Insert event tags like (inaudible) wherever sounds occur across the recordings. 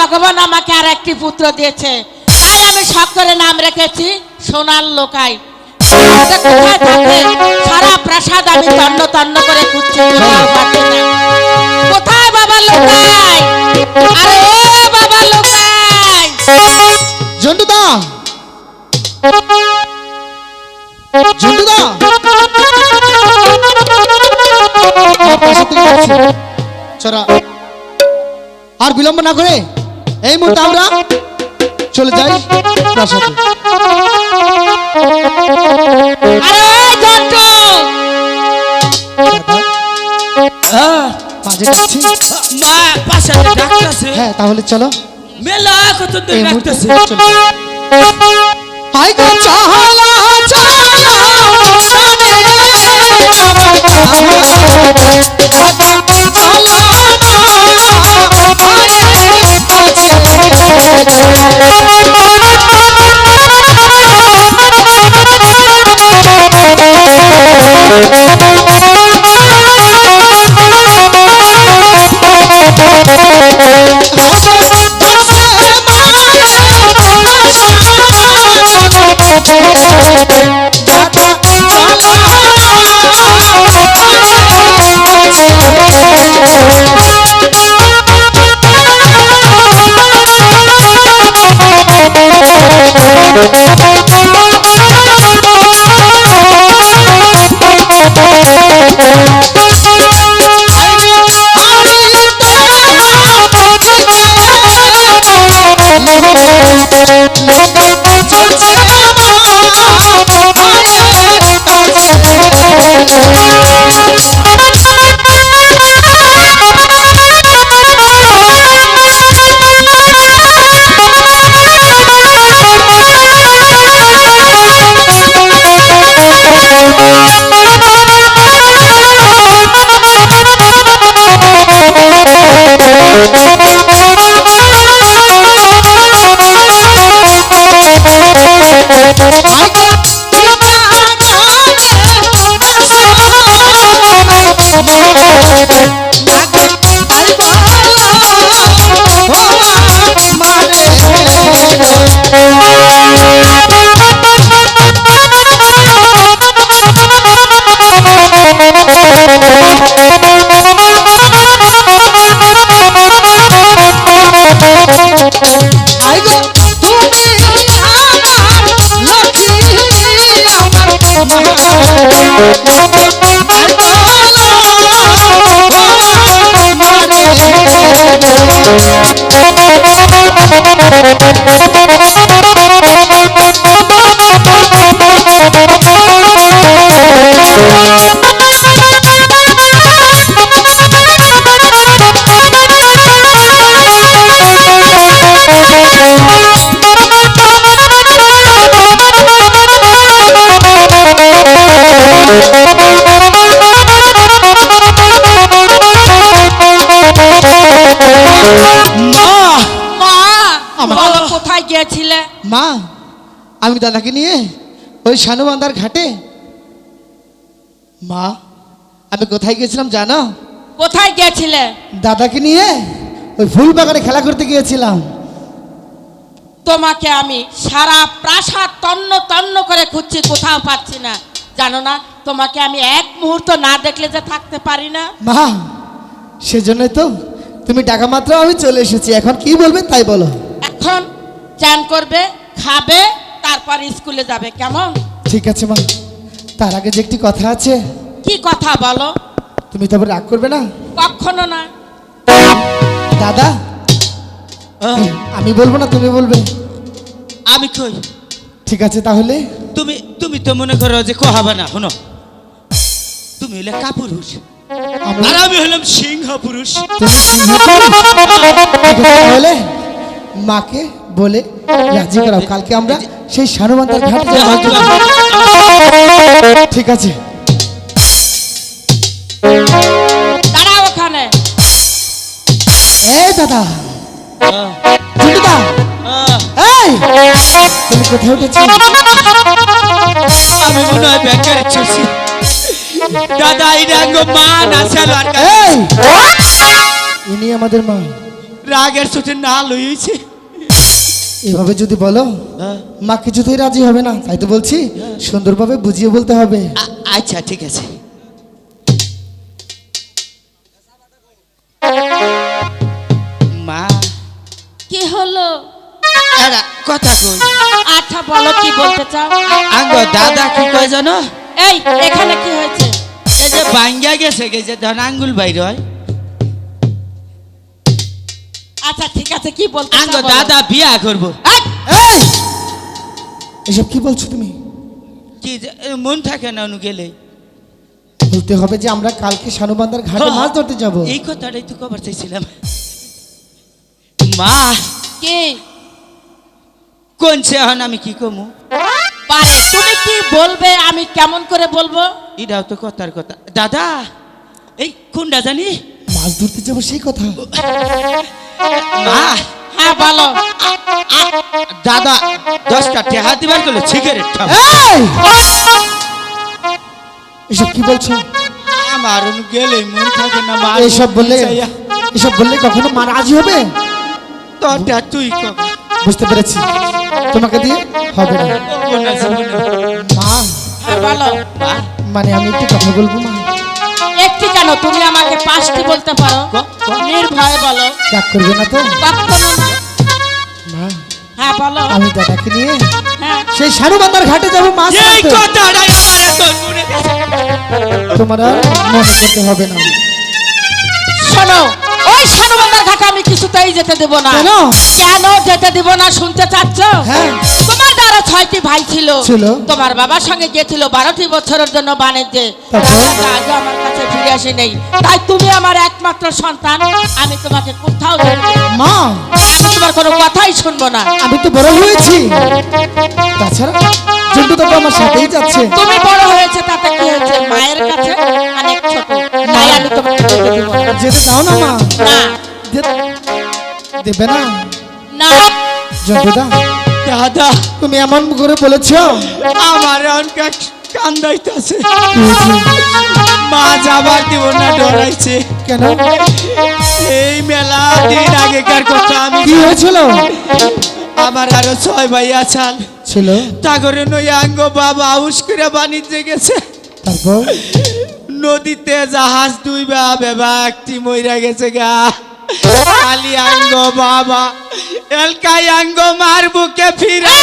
ভগবান আমাকে আর একটি পুত্র দিয়েছে। তাই আমি শখ করে নাম রেখেছি সোনার লোকাই। সারা প্রাসাদ আমি তন্ন তন্ন করে খুঁজছি। কোথায় বাবা লোকাই? আরে ও বাবা লোকাই! (laughs) থেকে যাচ্ছে। চরা আর বিলম্ব না করে। এই মুহূর্তে আমরা চলে যাই প্রাসাদে। হ্যাঁ, মা পাশে ডাকতেছে হ্যাঁ তাহলে চলো। মেলা কত হাই চাহালা মা কোথায় গিয়েছিলে? মা আমি দাদাকে নিয়ে ওই শানুবান্দার ঘাটে মা আমি কোথায় গিয়েছিলাম জানো? কোথায় গিয়েছিলে? দাদাকে নিয়ে ওই ফুল বাগানে খেলা করতে গিয়েছিলাম। তোমাকে আমি সারা প্রাসাদ তন্ন তন্ন করে খুঁজছি কোথাও পাচ্ছি না। জানো না তোমাকে আমি এক মুহূর্ত না দেখলে যে থাকতে পারি না। মা সেজন্যই তো তুমি টাকা মাত্র আমি চলে এসেছি। এখন কি বলবে তাই বলো। এখন চান করবে খাবে তারপর স্কুলে যাবে কেমন? ঠিক আছে মা। তার আগে যে একটি কথা আছে। কি কথা বলো? তুমি তবে রাগ করবে না? কখনো না। দাদা আমি বলব না তুমি বলবে। আমি কই? ঠিক আছে তাহলে? তুমি তুমি তো মনে করো যে কহাবা না শোনো। তুমি হলে কাপুরুষ। আর আমি হলাম সিংহ পুরুষ তাহলে মাকে বলে রাজি করাও। কালকে আমরা সেই সানুবান্দার ঘাট। ঠিক আছে। দাঁড়া ওখানে। এই দাদা। আহ, এই তুমি কোথায় উঠেছো? আমি মনে হয় ব্যাংকের চুষি দাদা এই মা না এই! ইনি আমাদের মা। রাগের ছুটি না লইছে এভাবে যদি বলো মা কিছুতেই রাজি হবে না। তাই তো বলছি সুন্দরভাবে বুঝিয়ে বলতে হবে। আচ্ছা ঠিক আছে। মা। কি হলো? এরা কথা কই আচ্ছা বলো কি বলতে চাও? আঙ্গ দাদা কি কয় জানো? এই এখানে কি হয়েছে? এই যে বাঙ্গা গেছে গে যে ধন আঙ্গুল বাইর হয়। আচ্ছা ঠিক আছে কি বলতে আঙ্গ চাও বলো। দাদা বিয়া করব। এই, এই! এসব কি বলছো তুমি? কি যে- এ, মন থাকে না অনু গেলে। বলতে হবে যে আমরা কালকে শানুবান্দার ঘাটে হ্যাঁ। মাছ ধরতে যাব। এই কথাটাই তো কবার চাইছিলাম। মা! কি? কোন সে হন আমি কি কমু? পারে তুমি কি বলবে? আমি কেমন করে বলব? এটাও তো কথার কথা। দাদা এই কোনটা জানি? মাছ ধরতে যাব সেই কথা। (laughs) হ্যাঁ দাদা দশটা টেহা দিবার গেলে সিগারেট এসব কি বলছো? আমার গেলে মন থাকে না মা এইসব বললে এসব বললে কখনো মা রাজি হবে? তোরটা তুই বুঝতে পেরেছি। তোমাকে দিয়ে হবে না। জীবনে। মা হ্যাঁ মা মানে আমি একটু কথা বলব মা? কেন তুমি আমাকে পাঁচটি বলতে পারো। ক- বলো। রাগ করবে না তো? না। হ্যাঁ বলো। আমি দাদাকে নিয়ে হ্যাঁ। সেই ঘাটে যাব মাছ এই। তোমার হবে না। শোনো ওই ঘাটে আমি কিছুতেই যেতে দেব না। কেন? কেন যেতে দেব না শুনতে চাচ্ছ? হ্যাঁ। তোমার দ্বারা ছয়টি ভাই ছিল। তোমার বাবার সঙ্গে গিয়েছিল বারোটি বছরের জন্য বাণিজ্যে। আমার ফিরে আসে নেই। তাই তুমি আমার একমাত্র সন্তান আমি তোমাকে কোথাও মা! আমি তোমার কোনো কথাই শুনব না। আমি তো বড় হয়েছি। তাছাড়া জন্টু তো আমার সাথেই যাচ্ছে। তুমি বড় হয়েছে তাতে কি হয়েছে? মায়ের কাছে অনেক ছোট। তাই আমি তোমাকে যেতে দাও না। মা। না। দেবে না? না। জন্টুদা দাদা। তুমি এমন করে বলেছ। আমার অনেক কান্দাইতেছে? মা যাবার দিব না ডরাইছে। কেন? এই মেলা দিন আগেকার কথা আমি কি হয়েছিল? আমার আরও ছয় ভাইয়া চাল ছিল? তাগরে আঙ্গ বাবা আউস করে বাণিজ্যে গেছে। তারপর? নদীতে জাহাজ দুই বা বেবা একটি মইরা গেছে গা। খালি আঙ্গ বাবা এলকাই আঙ্গ মার বুকে ফিরে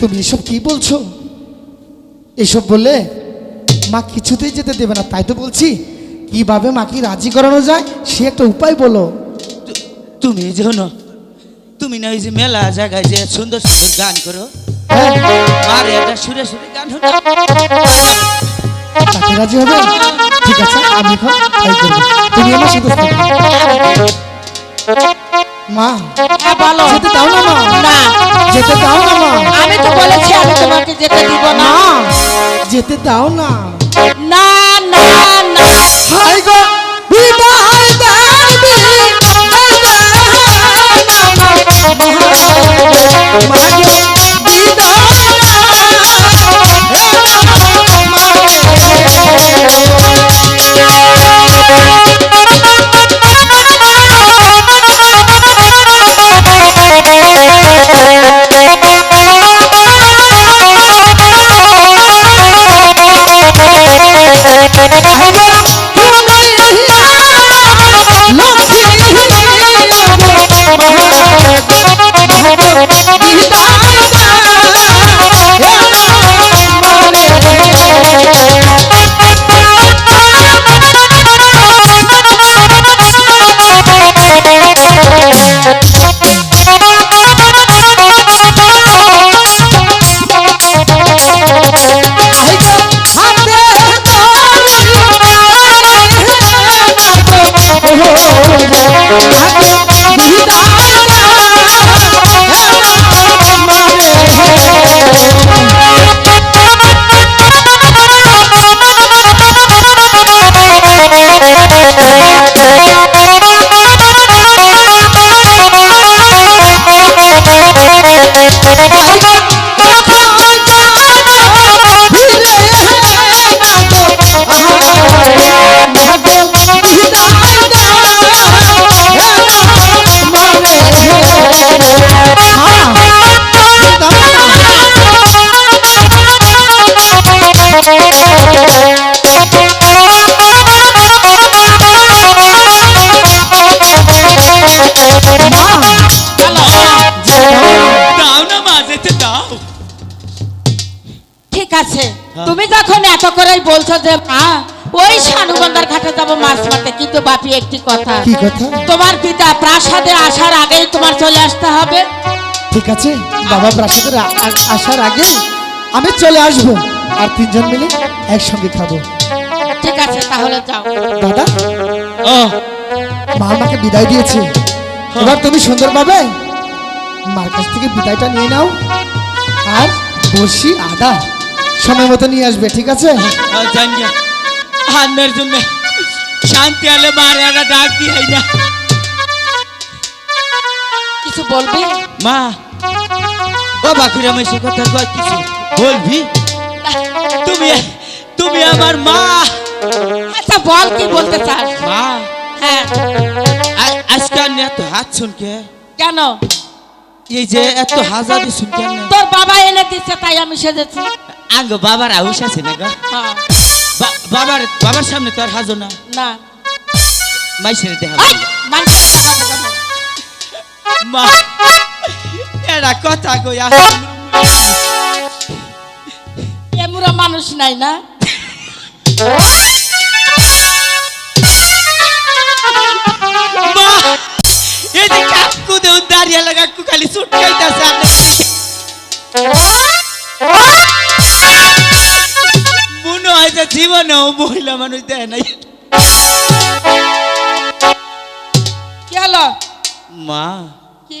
তুমি এসব কি বলছো? এসব বললে মা কিছুতেই যেতে দেবে না তাই তো বলছি। কীভাবে মাকে রাজি করানো যায় সে একটা উপায় বলো। তুমি যেন তুমি না ওই যে মেলা জায়গায় যে সুন্দর সুন্দর গান করো হ্যাঁ? সুরে সুরে গান তাকে রাজি হবে? ঠিক আছে আমি এখন তুমি আমার সাথে থাকো। মা হ্যাঁ বলো যেতে দাও না মা না যেতে দাও না মা আমি তো বলেছি আমি তোমাকে যেতে দিব না যেতে দাও না না না না হাই গো বিদায় দেবি Thank you. বলেছ যে মা ওই শানুগন্ধার ঘাটে যাব মাছ মারতে। কিন্তু বাপি একটি কথা কি কথা? তোমার পিতা প্রাসাদে আসার আগেই তোমার চলে আসতে হবে। ঠিক আছে বাবা আসার আগে আমি চলে আসব আর তিনজন মিলে একসঙ্গে খাব। ঠিক আছে তাহলে যাও। দাদা? ও। মা আমাকে বিদায় দিয়েছে। এবার তুমি সুন্দরভাবে মার কাছ থেকে বিদায়টা নিয়ে নাও। আর বসি আদা সময় মতো নিয়ে আসবে ঠিক আছে? জন্য। শান্তি আলে একটা ডাক দিয়ে না কিছু বলবি? মা ও বাকুরা মেশে কথা কয় কিছু। বলবি? তুমি তুমি আমার মা। আচ্ছা বল কি বলতে চাস? মা? হ্যাঁ। আ- আজকে আর এত হাত শুনকে। কেন? এই যে এত হাজারি শুনকে তোর বাবা এনে দিচ্ছে তাই আমি সেজেছি। আঙ্গ বাবার আউস আছে না গো? হ্যাঁ। বাবার বাবার সামনে তো আর হাজো না? না। মাইসের দেখা। মা এরা কথা কই এমুরা মানুষ নাই না? (laughs) দাঁড়িয়ে লাগা খালি ছুট খাইতাছে মনে হয় যে জীবনেও মহিলা মানুষ দেয় নাই। কি মা। কি?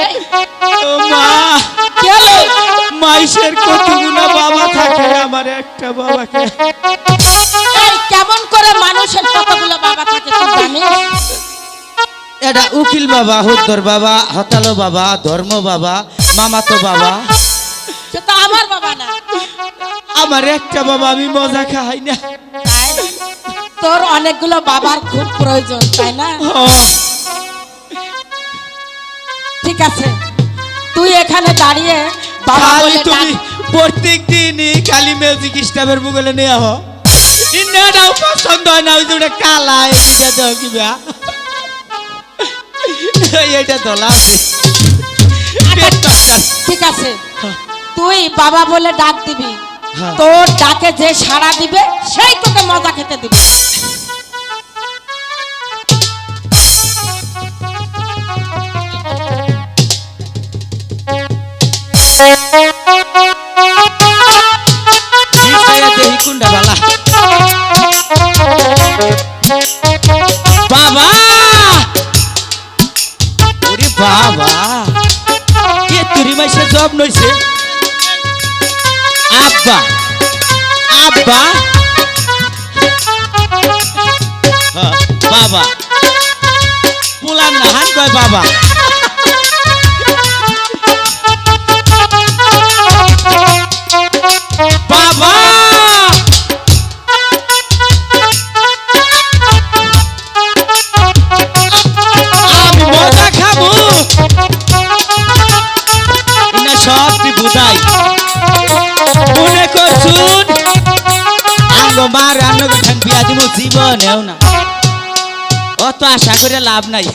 এই, ও মা। কি হলো? মাইসের কতগুলো বাবা থাকে আমার একটা বাবাকে। কেমন করে মানুষের কতগুলো বাবা থাকে তুই জানিস? এটা উকিল বাবা হুদ্দর বাবা হতালো বাবা ধর্ম বাবা মামাতো বাবা। সে তো আমার বাবা না। আমার একটা বাবা আমি মজা খাই না। তোর অনেকগুলো বাবার খুব প্রয়োজন তাই না? ঠিক আছে। তুই এখানে দাঁড়িয়ে বাবা তুমি প্রত্যেক দিনই খালি মিউজিক স্টাফের মুগলে নিয়ে আহ ইন্ডিয়াটাও পছন্দ হয় না ওই যে কালা এটা দাও কিবা এইটা তো লাভ। পেটটা কাজ। ঠিক আছে তুই বাবা বলে ডাক দিবি হ্যাঁ। তোর ডাকে যে সাড়া দিবে সেই তোকে মজা খেতে দিবে কুন্ডা বালা। বাবা! ওরে বাবা! কে তুরি মাইসে জব নইছে আব্বা! আব্বা! হ্যাঁ, বাবা! পোলার নাহান বাবা? করে লাভ নাই